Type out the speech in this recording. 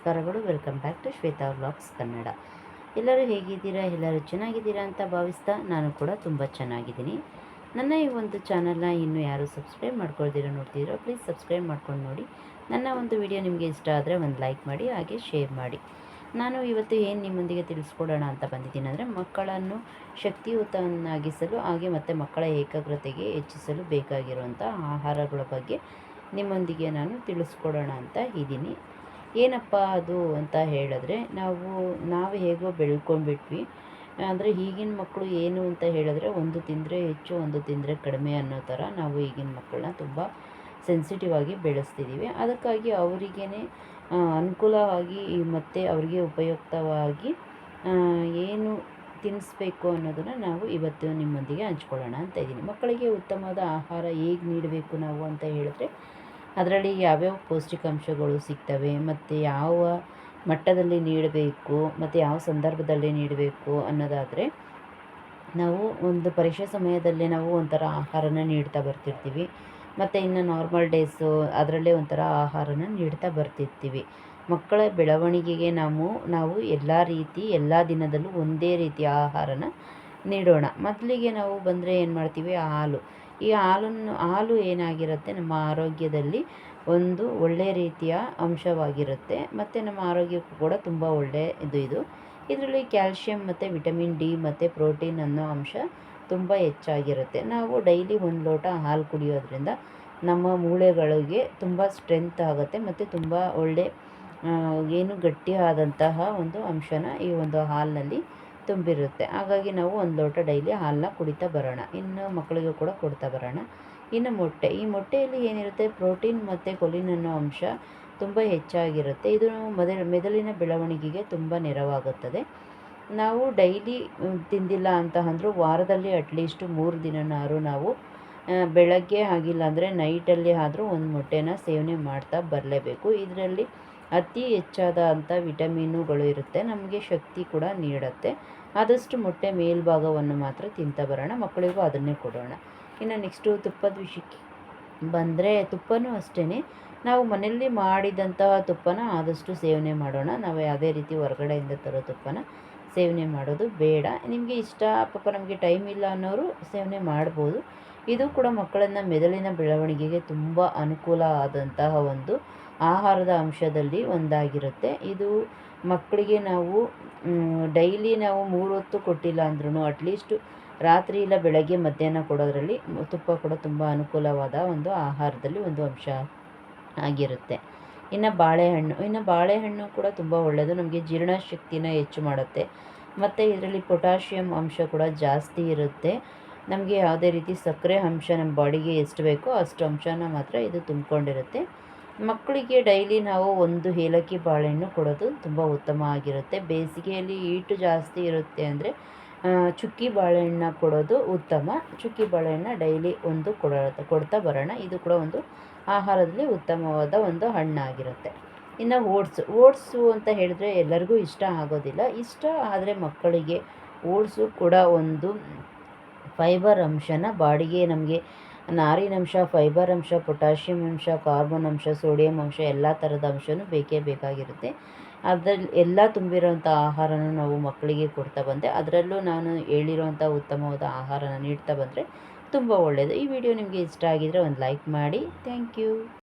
ನಮಸ್ಕಾರಗಳು. Welcome back to Shweta vlogs Kannada. ಎಲ್ಲರೂ ಹೇಗಿದ್ದೀರಾ? ಎಲ್ಲರೂ ಚೆನ್ನಾಗಿದ್ದೀರಾ ಅಂತ ಭಾವಿಸ್ತಾ ನಾನು ಕೂಡ ತುಂಬ ಚೆನ್ನಾಗಿದ್ದೀನಿ. ನನ್ನ ಈ ಒಂದು ಚಾನಲ್ನ ಇನ್ನೂ ಯಾರು ಸಬ್ಸ್ಕ್ರೈಬ್ ಮಾಡ್ಕೊಳ್ದಿರೋ ನೋಡ್ತಿದ್ದೀರೋ ಪ್ಲೀಸ್ ಸಬ್ಸ್ಕ್ರೈಬ್ ಮಾಡ್ಕೊಂಡು ನೋಡಿ. ನನ್ನ ಒಂದು ವಿಡಿಯೋ ನಿಮಗೆ ಇಷ್ಟ ಆದರೆ ಒಂದು ಲೈಕ್ ಮಾಡಿ, ಹಾಗೆ ಶೇರ್ ಮಾಡಿ. ನಾನು ಇವತ್ತು ಏನು ನಿಮ್ಮೊಂದಿಗೆ ತಿಳಿಸ್ಕೊಡೋಣ ಅಂತ ಬಂದಿದ್ದೀನಿ ಅಂದರೆ, ಮಕ್ಕಳನ್ನು ಶಕ್ತಿಯುತವನ್ನಾಗಿಸಲು ಹಾಗೆ ಮತ್ತು ಮಕ್ಕಳ ಏಕಾಗ್ರತೆಗೆ ಹೆಚ್ಚಿಸಲು ಬೇಕಾಗಿರುವಂಥ ಆಹಾರಗಳ ಬಗ್ಗೆ ನಿಮ್ಮೊಂದಿಗೆ ನಾನು ತಿಳಿಸ್ಕೊಡೋಣ ಅಂತ ಇದ್ದೀನಿ. ಏನಪ್ಪ ಅದು ಅಂತ ಹೇಳಿದ್ರೆ, ನಾವು ನಾವು ಹೇಗೋ ಬೆಳ್ಕೊಂಡ್ಬಿಟ್ವಿ. ಅಂದರೆ ಈಗಿನ ಮಕ್ಕಳು ಏನು ಅಂತ ಹೇಳಿದ್ರೆ, ಒಂದು ತಿಂದರೆ ಹೆಚ್ಚು, ಒಂದು ತಿಂದರೆ ಕಡಿಮೆ ಅನ್ನೋ ಥರ ನಾವು ಈಗಿನ ಮಕ್ಕಳನ್ನ ತುಂಬ ಸೆನ್ಸಿಟಿವ್ ಆಗಿ ಬೆಳೆಸ್ತಿದ್ದೀವಿ ಅದಕ್ಕಾಗಿ ಅವರಿಗೇ ಅನುಕೂಲವಾಗಿ ಮತ್ತು ಅವರಿಗೆ ಉಪಯುಕ್ತವಾಗಿ ಏನು ತಿನ್ನಿಸ್ಬೇಕು ಅನ್ನೋದನ್ನು ನಾವು ಇವತ್ತು ನಿಮ್ಮೊಂದಿಗೆ ಹಂಚ್ಕೊಳ್ಳೋಣ ಅಂತ ಇದ್ದೀನಿ. ಮಕ್ಕಳಿಗೆ ಉತ್ತಮವಾದ ಆಹಾರ ಹೇಗೆ ನೀಡಬೇಕು ನಾವು ಅಂತ ಹೇಳಿದ್ರೆ ಅದರಲ್ಲಿ ಯಾವ್ಯಾವ ಪೌಷ್ಟಿಕಾಂಶಗಳು ಸಿಗ್ತವೆ, ಮತ್ತು ಯಾವ ಮಟ್ಟದಲ್ಲಿ ನೀಡಬೇಕು, ಮತ್ತು ಯಾವ ಸಂದರ್ಭದಲ್ಲಿ ನೀಡಬೇಕು ಅನ್ನೋದಾದರೆ, ನಾವು ಒಂದು ಪರೀಕ್ಷೆ ಸಮಯದಲ್ಲಿ ನಾವು ಒಂಥರ ಆಹಾರನ ನೀಡ್ತಾ ಬರ್ತಿರ್ತೀವಿ. ಮತ್ತು ಇನ್ನು ನಾರ್ಮಲ್ ಡೇಸು ಅದರಲ್ಲೇ ಒಂಥರ ಆಹಾರನ ನೀಡ್ತಾ ಬರ್ತಿರ್ತೀವಿ. ಮಕ್ಕಳ ಬೆಳವಣಿಗೆಗೆ ನಾವು ನಾವು ಎಲ್ಲ ರೀತಿ, ಎಲ್ಲ ದಿನದಲ್ಲೂ ಒಂದೇ ರೀತಿಯ ಆಹಾರನ ನೀಡೋಣ. ಮೊದಲಿಗೆ ನಾವು ಬಂದರೆ ಏನು ಮಾಡ್ತೀವಿ ಹಾಲು. ಈ ಹಾಲನ್ನು, ಹಾಲು ಏನಾಗಿರುತ್ತೆ? ನಮ್ಮ ಆರೋಗ್ಯದಲ್ಲಿ ಒಂದು ಒಳ್ಳೆಯ ರೀತಿಯ ಅಂಶವಾಗಿರುತ್ತೆ. ಮತ್ತು ನಮ್ಮ ಆರೋಗ್ಯಕ್ಕೂ ಕೂಡ ತುಂಬ ಒಳ್ಳೆಯ ಇದು ಇದು. ಇದರಲ್ಲಿ ಕ್ಯಾಲ್ಶಿಯಂ ಮತ್ತು ವಿಟಮಿನ್ ಡಿ ಮತ್ತು ಪ್ರೋಟೀನ್ ಅನ್ನೋ ಅಂಶ ತುಂಬ ಹೆಚ್ಚಾಗಿರುತ್ತೆ. ನಾವು ಡೈಲಿ ಒಂದು ಲೋಟ ಹಾಲು ಕುಡಿಯೋದ್ರಿಂದ ನಮ್ಮ ಮೂಳೆಗಳಿಗೆ ತುಂಬ ಸ್ಟ್ರೆಂತ್ ಆಗುತ್ತೆ ಮತ್ತು ತುಂಬ ಒಳ್ಳೆ ಏನು ಗಟ್ಟಿಯಾದಂತಹ ಒಂದು ಅಂಶನ ಈ ಒಂದು ಹಾಲಿನಲ್ಲಿ ತುಂಬಿರುತ್ತೆ. ಹಾಗಾಗಿ ನಾವು ಒಂದು ಲೋಟ ಡೈಲಿ ಹಾಲನ್ನ ಕುಡಿತಾ ಬರೋಣ. ಇನ್ನು ಮಕ್ಕಳಿಗೂ ಕೂಡ ಕೊಡ್ತಾ ಬರೋಣ. ಇನ್ನು ಮೊಟ್ಟೆ. ಈ ಮೊಟ್ಟೆಯಲ್ಲಿ ಏನಿರುತ್ತೆ? ಪ್ರೋಟೀನ್ ಮತ್ತು ಕೊಲಿನ್ ಅನ್ನೋ ಅಂಶ ತುಂಬ ಹೆಚ್ಚಾಗಿರುತ್ತೆ. ಇದು ಮೆದುಳಿನ ಬೆಳವಣಿಗೆಗೆ ತುಂಬ ನೆರವಾಗುತ್ತದೆ. ನಾವು ಡೈಲಿ ತಿಂದಿಲ್ಲ ಅಂತ ಅಂದರೂ ವಾರದಲ್ಲಿ ಅಟ್ಲೀಸ್ಟ್ ಮೂರು ದಿನನಾದ್ರು ನಾವು ಬೆಳಗ್ಗೆ ಆಗಿಲ್ಲ ಅಂದರೆ ನೈಟಲ್ಲಿ ಆದರೂ ಒಂದು ಮೊಟ್ಟೆನ ಸೇವನೆ ಮಾಡ್ತಾ ಬರಲೇಬೇಕು. ಇದರಲ್ಲಿ ಅತಿ ಹೆಚ್ಚಾದಂಥ ವಿಟಮಿನುಗಳು ಇರುತ್ತೆ, ನಮಗೆ ಶಕ್ತಿ ಕೂಡ ನೀಡುತ್ತೆ. ಆದಷ್ಟು ಮೊಟ್ಟೆ ಮೇಲ್ಭಾಗವನ್ನು ಮಾತ್ರ ತಿಂತಾ ಬರೋಣ, ಮಕ್ಕಳಿಗೂ ಅದನ್ನೇ ಕೊಡೋಣ. ಇನ್ನು ನೆಕ್ಸ್ಟು ತುಪ್ಪದ ವಿಷಯಕ್ಕೆ ಬಂದರೆ ತುಪ್ಪನೂ ಅಷ್ಟೇ ನಾವು ಮನೆಯಲ್ಲಿ ಮಾಡಿದಂತಹ ತುಪ್ಪನ ಆದಷ್ಟು ಸೇವನೆ ಮಾಡೋಣ. ನಾವು ಯಾವುದೇ ರೀತಿ ಹೊರಗಡೆಯಿಂದ ತರೋ ತುಪ್ಪನ ಸೇವನೆ ಮಾಡೋದು ಬೇಡ. ನಿಮಗೆ ಇಷ್ಟ ಪಾಪ ನಮಗೆ ಟೈಮ್ ಇಲ್ಲ ಅನ್ನೋರು ಸೇವನೆ ಮಾಡ್ಬೋದು. ಇದು ಕೂಡ ಮಕ್ಕಳನ್ನು ಮೆದುಳಿನ ಬೆಳವಣಿಗೆಗೆ ತುಂಬ ಅನುಕೂಲ ಆದಂತಹ ಒಂದು ಆಹಾರದ ಅಂಶದಲ್ಲಿ ಒಂದಾಗಿರುತ್ತೆ. ಇದು ಮಕ್ಕಳಿಗೆ ನಾವು ಡೈಲಿ ನಾವು ಮೂರು ಹೊತ್ತು ಕೊಟ್ಟಿಲ್ಲ ಅಂದ್ರೂ ಅಟ್ಲೀಸ್ಟ್ ರಾತ್ರಿ ಇಲ್ಲ ಬೆಳಗ್ಗೆ ಮಧ್ಯಾಹ್ನ ಕೊಡೋದ್ರಲ್ಲಿ ತುಪ್ಪ ಕೂಡ ತುಂಬ ಅನುಕೂಲವಾದ ಒಂದು ಆಹಾರದಲ್ಲಿ ಒಂದು ಅಂಶ ಆಗಿರುತ್ತೆ. ಇನ್ನು ಬಾಳೆಹಣ್ಣು ಇನ್ನು ಬಾಳೆಹಣ್ಣು ಕೂಡ ತುಂಬ ಒಳ್ಳೆಯದು ನಮಗೆ ಜೀರ್ಣಶಕ್ತಿನ ಹೆಚ್ಚು ಮಾಡುತ್ತೆ. ಮತ್ತು ಇದರಲ್ಲಿ ಪೊಟ್ಯಾಷಿಯಮ್ ಅಂಶ ಕೂಡ ಜಾಸ್ತಿ ಇರುತ್ತೆ. ನಮಗೆ ಯಾವುದೇ ರೀತಿ ಸಕ್ಕರೆ ಅಂಶ ನಮ್ಮ ಬಾಡಿಗೆ ಎಷ್ಟು ಬೇಕೋ ಅಷ್ಟು ಅಂಶನ ಮಾತ್ರ ಇದು ತುಂಬಿಕೊಂಡಿರುತ್ತೆ. ಮಕ್ಕಳಿಗೆ ಡೈಲಿ ನಾವು ಒಂದು ಏಲಕ್ಕಿ ಬಾಳೆಹಣ್ಣು ಕೊಡೋದು ತುಂಬ ಉತ್ತಮ ಆಗಿರುತ್ತೆ. ಬೇಸಿಗೆಯಲ್ಲಿ ಹೀಟು ಜಾಸ್ತಿ ಇರುತ್ತೆ ಅಂದರೆ ಚುಕ್ಕಿ ಬಾಳೆಹಣ್ಣ ಕೊಡೋದು ಉತ್ತಮ. ಚುಕ್ಕಿ ಬಾಳೆಹಣ್ಣ ಡೈಲಿ ಒಂದು ಕೊಡ, ಕೊಡ್ತಾ ಬರೋಣ. ಇದು ಕೂಡ ಒಂದು ಆಹಾರದಲ್ಲಿ ಉತ್ತಮವಾದ ಒಂದು ಹಣ್ಣಾಗಿರುತ್ತೆ. ಇನ್ನು ಓಟ್ಸು ಓಟ್ಸು ಅಂತ ಹೇಳಿದ್ರೆ ಎಲ್ಲರಿಗೂ ಇಷ್ಟ ಆಗೋದಿಲ್ಲ. ಇಷ್ಟ ಆದರೆ ಮಕ್ಕಳಿಗೆ ಓಟ್ಸು ಕೂಡ ಒಂದು ಫೈಬರ್ ಅಂಶನ ಬಾಡಿಗೆ ನಮಗೆ ನಾರಿನಂಶ ಫೈಬರ್ ಅಂಶ ಪೊಟ್ಯಾಷಿಯಂ ಅಂಶ ಕಾರ್ಬನ್ ಅಂಶ ಸೋಡಿಯಂ ಅಂಶ ಎಲ್ಲ ಥರದ ಅಂಶವೂ ಬೇಕೇ ಬೇಕಾಗಿರುತ್ತೆ. ಅದರಲ್ಲಿ ಎಲ್ಲ ತುಂಬಿರೋಂಥ ಆಹಾರನ ನಾವು ಮಕ್ಕಳಿಗೆ ಕೊಡ್ತಾ ಬಂದೆ ಅದರಲ್ಲೂ ನಾನು ಹೇಳಿರುವಂಥ ಉತ್ತಮವಾದ ಆಹಾರನ ನೀಡ್ತಾ ಬಂದರೆ ತುಂಬ ಒಳ್ಳೆಯದು ಈ ವಿಡಿಯೋ ನಿಮಗೆ ಇಷ್ಟ ಆಗಿದ್ದರೆ ಒಂದು ಲೈಕ್ ಮಾಡಿ. Thank you